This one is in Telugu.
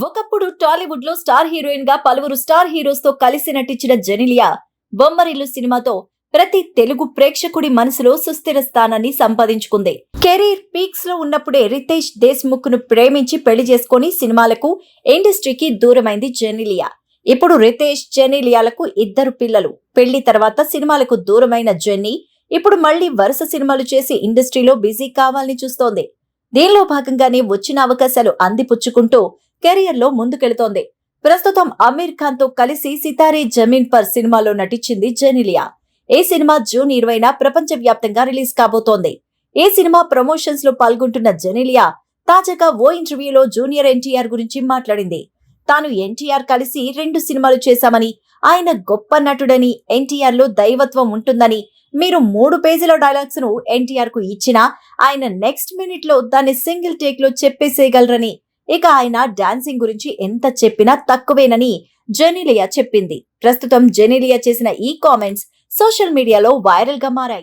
ఒకప్పుడు టాలీవుడ్లో స్టార్ హీరోయిన్గా పలువురు స్టార్ హీరోస్తో కలిసి నటించిన జెనిలియా బొమ్మరిల్లు సినిమాతో ప్రతి తెలుగు ప్రేక్షకుడి మనసులో సుస్థిర స్థానాన్ని సంపాదించుకుంది. కెరీర్ పీక్స్లో ఉన్నప్పుడే రితేష్ దేశ్ముఖ్ను ప్రేమించి పెళ్ళి చేసుకుని సినిమాలకు ఇండస్ట్రీకి దూరమైంది జెనిలియా. ఇప్పుడు రితేష్ జెనిలియాలకు ఇద్దరు పిల్లలు. పెళ్ళి తర్వాత సినిమాలకు దూరమైన జెన్నీ ఇప్పుడు మళ్ళీ వరుస సినిమాలు చేసి ఇండస్ట్రీలో బిజీ కావాలని చూస్తోంది. దీనిలో భాగంగానే వచ్చిన అవకాశాలు అందిపుచ్చుకుంటూ కెరియర్లో ముందుకెళుతోంది. ప్రస్తుతం అమీర్ ఖాన్తో కలిసి సితారే జమీన్ పర్ సినిమాలో నటించింది జెనిలియా. ఈ సినిమా జూన్ ఇరవైన ప్రపంచ వ్యాప్తంగా రిలీజ్ కాబోతోంది. ఈ సినిమా ప్రమోషన్స్లో పాల్గొంటున్న జెనిలియా తాజాగా ఓ ఇంటర్వ్యూలో జూనియర్ ఎన్టీఆర్ గురించి మాట్లాడింది. తాను ఎన్టీఆర్ కలిసి రెండు సినిమాలు చేశామని ఆయన గొప్ప నటుడని ఎన్టీఆర్లో దైవత్వం ఉంటుందని మీరు మూడు పేజీల డైలాగ్స్ను ఎన్టీఆర్కు ఇచ్చినా ఆయన నెక్స్ట్ మినిట్లో దాన్ని సింగిల్ టేక్లో చెప్పేసేయగలరని ఇక ఆయన డాన్సింగ్ గురించి ఎంత చెప్పినా తక్కువేనని జెనీలియా చెప్పింది. ప్రస్తుతం జెనీలియా చేసిన ఈ కామెంట్స్ సోషల్ మీడియాలో వైరల్గా మారాయి.